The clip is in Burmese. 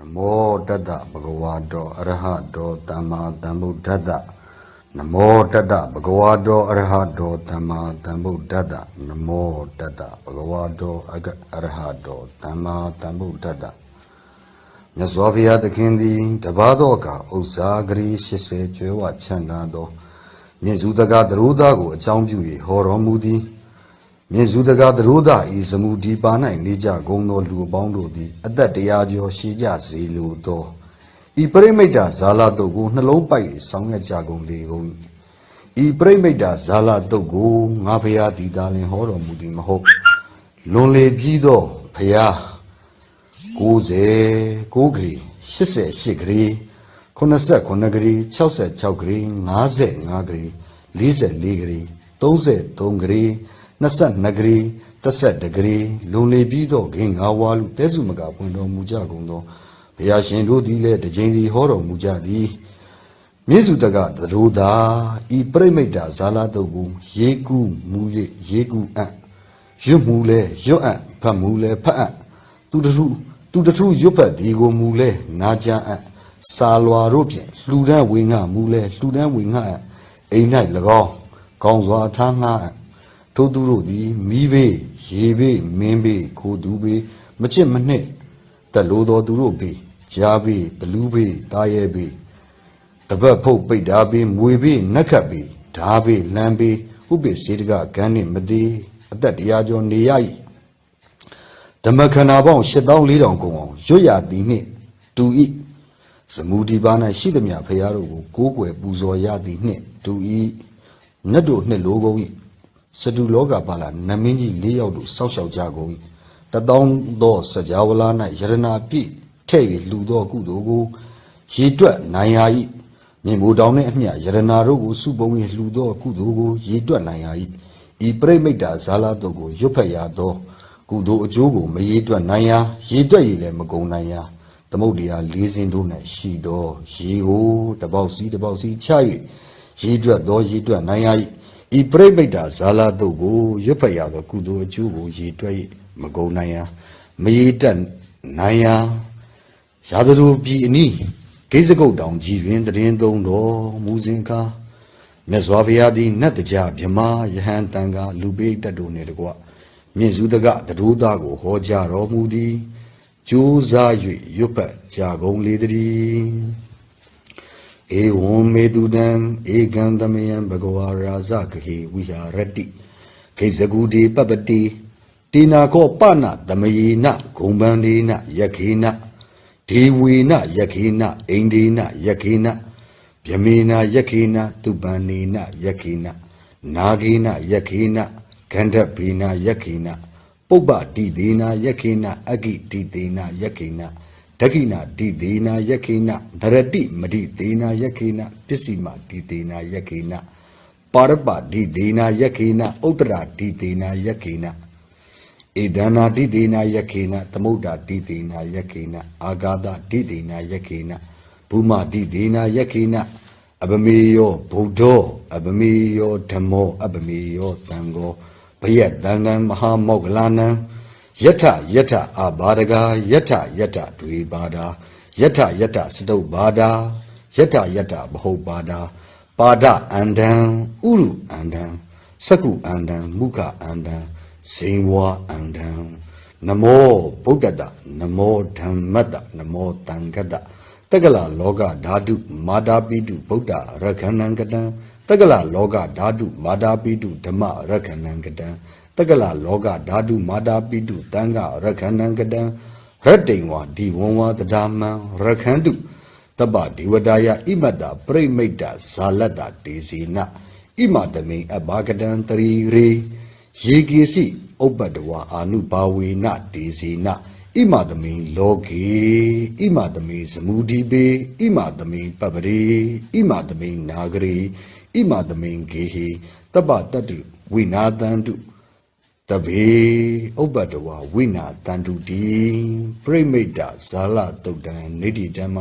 နမောတတ္တဗုဂဝါတောအရဟတောသမ္မာသမ္ဗုဒ္ဓတ္တနမောတတ္တဗုဂဝါတောအရဟတောသမ္မာသမ္ဗုဒ္ဓတ္တနမောတတ္တဗုဂဝါတောအဂအရဟတောသမ္မာသမ္ဗုဒ္ဓတ္တမြတ်စွာဘုရားသခင်သည်တပါးသောအခါဥစ္စာဂရီ80ကျွဲဝချမ်းသာသောမြင့်စုတကားသရိုးသားကိုအကြောင်းပြု၍ဟောတော်မူသည် မြေစုတကားသရိုးသားဤစမှုဒီပါ၌နေကြကုန်သောလူအပေါင်းတို့သည်အသက်တရားကျော်ရှိကြစေလိုသောဤပရိမိတ်တာဇာလတုတ်ကိုနှလုံးပိုက်၍ဆောင်းရကြကုန်လေကုန်၏ဤပရိမိတ်တာဇာလတုတ်ကိုငါဖျားတည်သားလင်ဟောတော်မူသည်မဟုတ်လွန်လေပြီးသောဖျား90 9ခရီ88ခရီ89ခရီ66ခရီ55ခရီ44ခရီ33ခရီ 22ခရီ32ခရီလွန်လေပြီးတော့ဂင်ငါဝါလူတဲစုမကပွင့်တော်မူကြကုန်သောဘုရားရှင်တို့သည်လည်းတစ်ကြိမ်စီဟောတော်မူကြသည်မြေစုတကသရိုးသာဤပြိမိတ်တာဇာလာတုတ်ကိုရေကူးမူ၍ရေကူးအံ့ရွတ်မူလဲရွတ်အံ့ဖတ်မူလဲဖတ်အံ့သူတထုသူတထုရွတ်ဖတ်ဒီကိုမူလဲနာကြအံ့စာလွာတို့ဖြင့်လှူဒန်းဝေငှမူလဲလှူဒန်းဝေငှအံ့အိမ်၌၎င်းကောင်းစွာထားငှအံ့ ထို့သူတို့သည်မိဘေးရေဘေးမင်းဘေးခိုသူဘေးမချစ်မနှစ်တလို့တော်သူတို့ဘေးကြားဘေးဘလူးဘေးတာရဲဘေးတပတ်ဖုတ်ပိတ်ဓာဘေးမွေဘေးနက်ခတ်ဘေးဓာဘေးလမ်းဘေးဥပိ္ပစေတကဂန်းနှင့်မတေးအသက်တရားကျော်နေရ၏ဓမ္မခန္ဓာပေါင်း8400ကုန်အောင်ရွတ်ရသည်နှင့်တူ၏စမူဒီပါ၌ရှိသမျှဖရာတို့ကိုကိုးကွယ်ပူဇော်ရသည်နှင့်တူ၏နတ်တို့နှစ်လိုကုန်၏ စတုလောကပါလာနမင်းကြီး၄ယောက်တို့စောက်ရှောက်ကြကုန်၏တတောင်းသောစကြဝဠာ၌ယရနာပြည့်ထဲ့၍လှူသောကုသိုလ်ကိုရေတွက်နိုင်ရ၏မြေမိုးတောင်နှင့်အမျှယရနာတို့ကိုစုပုံ၍လှူသောကုသိုလ်ကိုရေတွက်နိုင်ရ၏ဤပြိမိတ်တာဇာလာတို့ကိုရွတ်ဖတ်ရသောကုသိုလ်အကျိုးကိုမရေတွက်နိုင်ရာရေတွက်ရည်လည်းမကုန်နိုင်ရာသမုဒ္ဒရာ၄စင်းတို့၌ရှိသောရေကိုတပေါက်စီတပေါက်စီချ၍ရေတွက်သောရေတွက်နိုင်ရ၏ ဤပြိမိတ်တာဇာလာတို့ကိုရွတ်ဖတ်ရသော ကုသိုလ်အကျိုးကိုရေတွက်၍မကုန်နိုင်ရာမရေတွက်နိုင်ရာရာဇတို့ပြည်အနီးဂိဇကုတ်တောင်ကြီးတွင်တရင်သုံးတော်မူစဉ်ကားမြတ်စွာဘုရားသည်နတ်တကြမြမယဟန်တန်ကလူပိတတ်တို့နှင့်တကွမြင့်စုတကတရိုးသားကိုဟောကြားတော်မူသည်ကြိုးစား၍ရွတ်ပတ်ကြကုန်လေသည် ဧဝံမေတုတံဧကံသမယံဘဂဝါရာဇဂဟေဝိဟာရတိဂိဇဂုတိပပ္ပတိတေနာကောပနသမယေနဂုံပန္ဒေနယခေနဒေဝေနယခေနအိန္ဒေနယခေနဗျမေနယခေနသူပန္နေနယခေနနာဂေနယခေနဂန္ဓဗေနယခေနပုပ္ပတိဒေနယခေနအဂိတိဒေနယခေန ဒက္ခိဏတိဒေနယခေနနရတိမတိဒေနယခေနပစ္စည်းမတိဒေနယခေနပါရပတိဒေနယခေနဥတ္တရာတိဒေနယခေနဧဒနာတိတေနာယခေနသမုဒ္ဒတိတေနာယခေနအာဂါဒတိတေနာယခေနဘူမတိတေနာယခေနအပမေယောဗုဒ္ဓောအပမေယောဓမ္မောအပမေယောသံဃောဘယတန္တံမဟာမောဂလနံ ယထယထအာဘာဒဂာယထယထဒွေဘာဒာယထယထစတုဘာဒာယထယထဘဟုဘာဒာပါဒအန္တံဥရုအန္တံစကုအန္တံမုခအန္တံဇိန်ဝါအန္တံနမောဗုဒ္ဓတနမောဓမ္မတနမောတံကတတက္ကလလောကဓာတုမာတာပိတုဗုဒ္ဓရခဏံကတံတက္ကလလောကဓာတုမာတာပိတုဓမ္မရခဏံကတံ တက္ကလလောကဓာတုမာတာပိတုတံဃရခဏံကတံရတ္တိံဝါဒီဝံဝါတဒါမံရခန္တုတပ္ပဒေဝတာယဣမတ္တပရိမိတ်တဇာလတ္တဒေစီနဣမတမိန်အဘာကတံတရီရေယေကေစီဥပ္ပတဝါအာနုဘာဝေနဒေစီနဣမတမိန်လောကေဣမတမိန်သမုဒိပေဣမတမိန်ပပရေဣမတမိန်နာဂရေဣမတမိန်ဂေဟေတပ္ပတတုဝိနာတန္တု တဘေဥပ္ပတဝဝိနာတန္တုတိပြိမိတ်တဇာလတုတ်တံနေတိဓမ္မ